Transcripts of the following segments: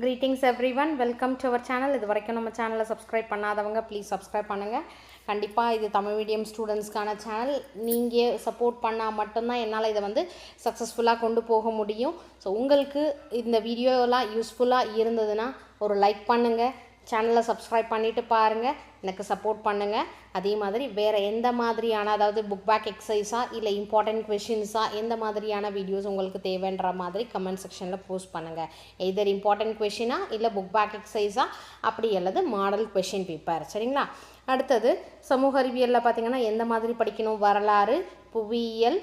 Greetings everyone welcome to our channel இது வரைக்கும் நம்ம சேனலை சப்ஸ்கிரைப் பண்ணாதவங்க ப்ளீஸ் சப்ஸ்கிரைப் பண்ணுங்கள் கண்டிப்பாக இது தமிழ் மீடியம் ஸ்டூடெண்ட்ஸ்க்கான சேனல் நீங்கள் சப்போர்ட் பண்ணால் மட்டும்தான் என்னால் இதை வந்து சக்ஸஸ்ஃபுல்லாக கொண்டு போக முடியும். ஸோ உங்களுக்கு இந்த வீடியோலாம் யூஸ்ஃபுல்லாக இருந்ததுன்னா ஒரு லைக் பண்ணுங்கள் சேனலை சப்ஸ்கிரைப் பண்ணிவிட்டு பாருங்கள் எனக்கு சப்போர்ட் பண்ணுங்கள் அதே மாதிரி வேறு எந்த மாதிரியான அதாவது புக் பேக் எக்ஸசைஸாக இல்லை இம்பார்ட்டன்ட் கொஷின்ஸாக எந்த மாதிரியான வீடியோஸ் உங்களுக்கு தேவைன்ற மாதிரி கமெண்ட் செக்ஷனில் போஸ்ட் பண்ணுங்கள் எதர் இம்பார்ட்டண்ட் கொஷினா இல்லை புக் பேக் எக்ஸசைஸாக அப்படி அல்லது மாடல் கொஷின் பேப்பர் சரிங்களா? அடுத்தது சமூக அறிவியலில் பார்த்தீங்கன்னா எந்த மாதிரி படிக்கணும்? வரலாறு புவியியல்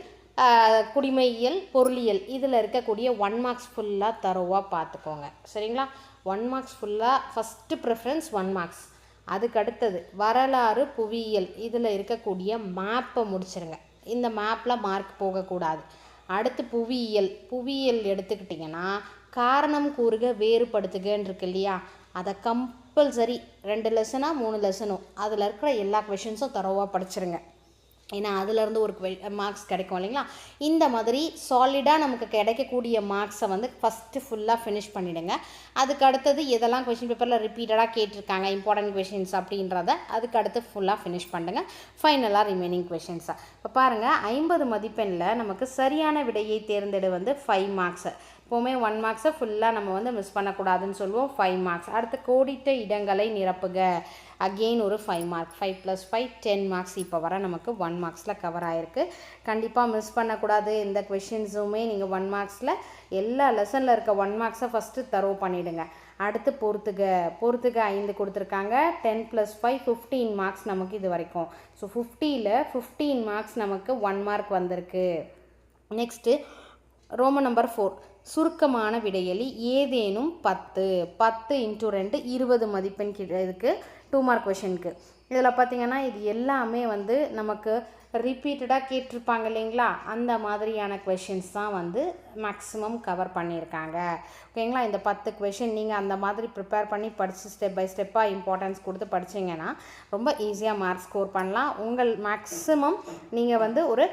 குடிமையியல் பொருளியல் இதில் இருக்கக்கூடிய ஒன் மார்க்ஸ் ஃபுல்லாக தரோவாக பார்த்துக்கோங்க சரிங்களா? ஒன் மார்க்ஸ் ஃபுல்லாக ஃபஸ்ட்டு ப்ரிஃபரன்ஸ் ஒன் மார்க்ஸ் அதுக்கு அடுத்தது வரலாறு புவியியல் இதில் இருக்கக்கூடிய மேப்பை முடிச்சிருங்க. இந்த மேப்பில் மார்க் போகக்கூடாது. அடுத்து புவியியல். புவியியல் எடுத்துக்கிட்டிங்கன்னா காரணம் கூறுக வேறுபடுத்துகன்னு இருக்கு இல்லையா? அதை கம்பல்சரி ரெண்டு லெசனாக மூணு லெசனும் அதில் இருக்கிற எல்லா கொஷின்ஸும் தரோவாக படிச்சிருங்க. ஏன்னா அதுலேருந்து ஒரு மார்க்ஸ் கிடைக்கும் இல்லைங்களா? இந்த மாதிரி சாலிடாக நமக்கு கிடைக்கக்கூடிய மார்க்ஸை வந்து ஃபஸ்ட்டு ஃபுல்லாக ஃபினிஷ் பண்ணிவிடுங்க அதுக்கு அடுத்தது எதெல்லாம் கொஷின் பேப்பரில் ரிப்பீட்டடாக கேட்டிருக்காங்க இம்பார்ட்டன்ட் கொஷின்ஸ் அப்படின்றத அதுக்கு அடுத்து ஃபுல்லாக ஃபினிஷ் பண்ணுங்க. ஃபைனலாக ரிமைனிங் கொஷின்ஸை இப்போ பாருங்கள் ஐம்பது மதிப்பெண்ணில் நமக்கு சரியான விடையை தேர்ந்தெடு வந்து ஃபைவ் மார்க்ஸு எப்போவுமே ஒன் மார்க்ஸை ஃபுல்லாக நம்ம வந்து மிஸ் பண்ணக்கூடாதுன்னு சொல்லுவோம். ஃபைவ் மார்க்ஸ் அடுத்து கோடிட்ட இடங்களை நிரப்புக. அகெயின் ஒரு five mark five plus five ten marks இப்போ வர நமக்கு ஒன் மார்க்ஸில் கவர் ஆகிருக்கு கண்டிப்பாக மிஸ் பண்ணக்கூடாது. எந்த கொஷின்ஸுமே நீங்கள் ஒன் மார்க்ஸில் எல்லா லெசனில் இருக்க ஒன் மார்க்ஸை ஃபஸ்ட்டு தரோ பண்ணிவிடுங்க அடுத்து பொறுத்துக. பொறுத்துக ஐந்து கொடுத்துருக்காங்க. Ten plus five fifteen marks நமக்கு இது வரைக்கும். ஸோ ஃபிஃப்டியில் ஃபிஃப்டீன் மார்க்ஸ் நமக்கு ஒன் மார்க் வந்திருக்கு. நெக்ஸ்ட்டு ரோமன் நம்பர் ஃபோர் சுருக்கமான விடையலி ஏதேனும் பத்து. பத்து இன்ட்டு ரெண்டு இருபது மதிப்பெண் கிட்ட இதுக்கு டூ மார்க் கொஷனுக்கு இதில் பார்த்தீங்கன்னா இது எல்லாமே வந்து நமக்கு ரிப்பீட்டடாக கேட்டிருப்பாங்க இல்லைங்களா? அந்த மாதிரியான கொஷின்ஸ் தான் வந்து மேக்ஸிமம் கவர் பண்ணியிருக்காங்க. ஓகேங்களா? இந்த பத்து கொஷின் நீங்கள் அந்த மாதிரி ப்ரிப்பேர் பண்ணி படித்து ஸ்டெப் பை ஸ்டெப்பாக இம்பார்ட்டன்ஸ் கொடுத்து படிச்சீங்கன்னா ரொம்ப ஈஸியாக மார்க் ஸ்கோர் பண்ணலாம். உங்கள் மேக்ஸிமம் நீங்கள் வந்து ஒரு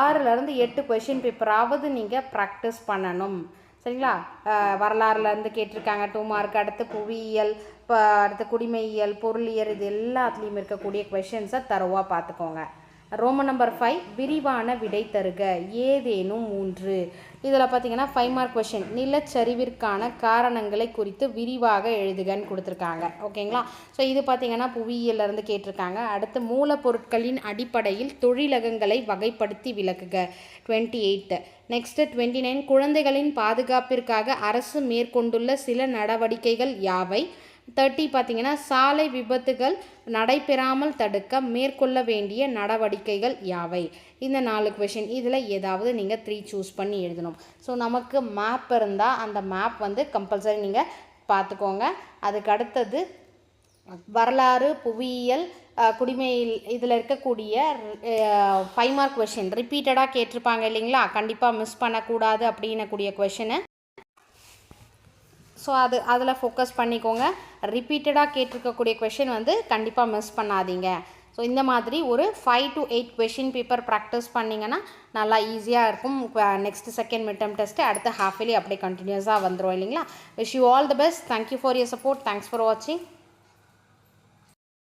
ஆறுலேருந்து எட்டு கொஷின் பேப்பராவது நீங்கள் ப்ராக்டிஸ் பண்ணணும். சரிங்களா? ஆஹ், வரலாறுலேருந்து கேட்டிருக்காங்க. டூ மார்க் அடுத்து புவியியல் இப்போ அடுத்து குடிமையியல் பொருளியல் இது எல்லாத்துலேயும் இருக்கக்கூடிய கொஷின்ஸை தரவாக பார்த்துக்கோங்க. ரோமன் நம்பர் ஃபைவ் விரிவான விடை தருக. ஏதேனும் மூன்று. இதில் பார்த்தீங்கன்னா ஃபைவ் மார்க் கொஷின் நிலச்சரிவிற்கான காரணங்களை குறித்து விரிவாக எழுதுகன்னு கொடுத்துருக்காங்க. ஓகேங்களா ஸோ இது பார்த்தீங்கன்னா புவியியலேருந்து கேட்டிருக்காங்க. அடுத்து மூலப்பொருட்களின் அடிப்படையில் தொழிலகங்களை வகைப்படுத்தி விளக்குக. Twenty eight next twenty nine குழந்தைகளின் பாதுகாப்பிற்காக அரசு மேற்கொண்டுள்ள சில நடவடிக்கைகள் யாவை? தேர்ட்டி பார்த்தீங்கன்னா சாலை விபத்துகள் நடைபெறாமல் தடுக்க மேற்கொள்ள வேண்டிய நடவடிக்கைகள் யாவை? இந்த நாலு கொஷின் இதில் ஏதாவது நீங்கள் த்ரீ சூஸ் பண்ணி எழுதணும். ஸோ நமக்கு மேப் இருந்தால் அந்த மேப் வந்து கம்பல்சரி நீங்கள் பார்த்துக்கோங்க. அதுக்கு அடுத்தது வரலாறு புவியியல் குடிமையில் இதில் இருக்கக்கூடிய ஃபைவ் மார்க் கொஷின் ரிப்பீட்டடாக கேட்டிருப்பாங்க இல்லைங்களா? கண்டிப்பாக மிஸ் பண்ணக்கூடாது அப்படின்னக்கூடிய கொஷினு ஸோ அது அதில் ஃபோக்கஸ் பண்ணிக்கோங்க. ரிப்பீட்டடாக கேட்டிருக்கக்கூடிய கொஷின் வந்து கண்டிப்பாக மிஸ் பண்ணாதீங்க. ஸோ இந்த மாதிரி ஒரு five to eight question paper practice பண்ணிங்கன்னா நல்லா ஈஸியாக இருக்கும். நெக்ஸ்ட் செகண்ட் மிட்டம் டெஸ்ட்டு அடுத்த ஹாஃப் இயர்லி அப்படியே கண்டினியூஸாக வந்துடும் இல்லைங்களா? Wish you all the best thank you for your support thanks for வாட்சிங்